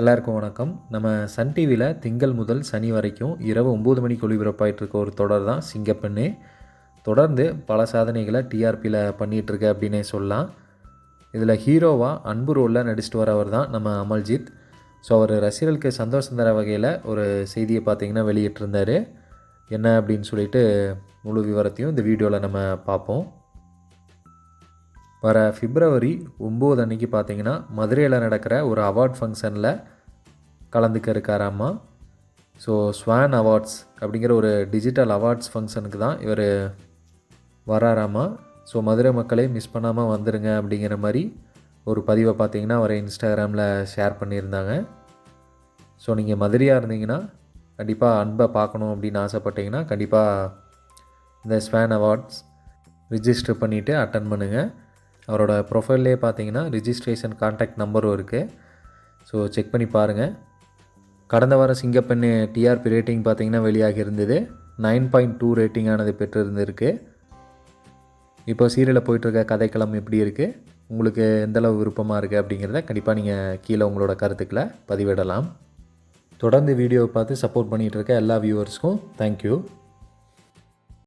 எல்லாருக்கும் வணக்கம். நம்ம சன் டிவியில் திங்கள் முதல் சனி வரைக்கும் இரவு ஒம்பது மணிக்கு ஒளிபரப்பாயிட்டு இருக்க ஒரு தொடர் தான் சிங்கப்பெண்ணு. தொடர்ந்து பல சாதனைகளை டிஆர்பியில் பண்ணிகிட்ருக்க அப்படின்னே சொல்லலாம். இதில் ஹீரோவாக அன்பு ரோலில் நடிச்சிட்டு வரவர் தான் நம்ம அமல்ஜித். ஸோ அவர் ரசிகர்களுக்கு சந்தோஷம் தர வகையில் ஒரு செய்தியை பார்த்தீங்கன்னா வெளியிட்டிருந்தார். என்ன அப்படின்னு சொல்லிட்டு முழு விவரத்தையும் இந்த வீடியோவில் நம்ம பார்ப்போம். வர பிப்ரவரி ஒம்பது அன்னைக்கு பார்த்தீங்கன்னா மதுரையில் நடக்கிற ஒரு அவார்ட் ஃபங்க்ஷனில் கலந்துக்க இருக்காராம்மா ஸோ ஸ்வான் அவார்ட்ஸ் அப்படிங்கிற ஒரு டிஜிட்டல் அவார்ட்ஸ் ஃபங்க்ஷனுக்கு தான் இவர் வராராமா ஸோ மதுரை மக்களே மிஸ் பண்ணாமல் வந்துடுங்க அப்படிங்கிற மாதிரி ஒரு பதிவை பார்த்தீங்கன்னா அவரை இன்ஸ்டாகிராமில் ஷேர் பண்ணியிருந்தாங்க. ஸோ நீங்கள் மதுரையாக இருந்தீங்கன்னா கண்டிப்பாக அன்பை பார்க்கணும் அப்படின்னு ஆசைப்பட்டீங்கன்னா கண்டிப்பாக இந்த ஸ்வேன் அவார்ட்ஸ் ரிஜிஸ்டர் பண்ணிவிட்டு அட்டன் பண்ணுங்கள் அவரோட ப்ரொஃபைல்லே பார்த்தீங்கன்னா ரிஜிஸ்ட்ரேஷன் கான்டாக்ட் நம்பரும் இருக்குது ஸோ செக் பண்ணி பாருங்கள் கடந்த வாரம் சிங்கப்பெண்ணு டிஆர்பி ரேட்டிங் பார்த்தீங்கன்னா வெளியாகி இருந்தது. நைன் பாயிண்ட் டூ ரேட்டிங் ஆனது பெற்று இருந்திருக்கு இப்போ சீரியலில் போயிட்டுருக்க கதைக்களம் எப்படி இருக்குது உங்களுக்கு எந்தளவு விருப்பமாக இருக்குது அப்படிங்கிறத கண்டிப்பாக நீங்கள் கீழே உங்களோட கருத்துக்களை பதிவிடலாம். தொடர்ந்து வீடியோவை பார்த்து சப்போர்ட் பண்ணிகிட்டு இருக்க எல்லா வியூவர்ஸ்க்கும் தேங்க்யூ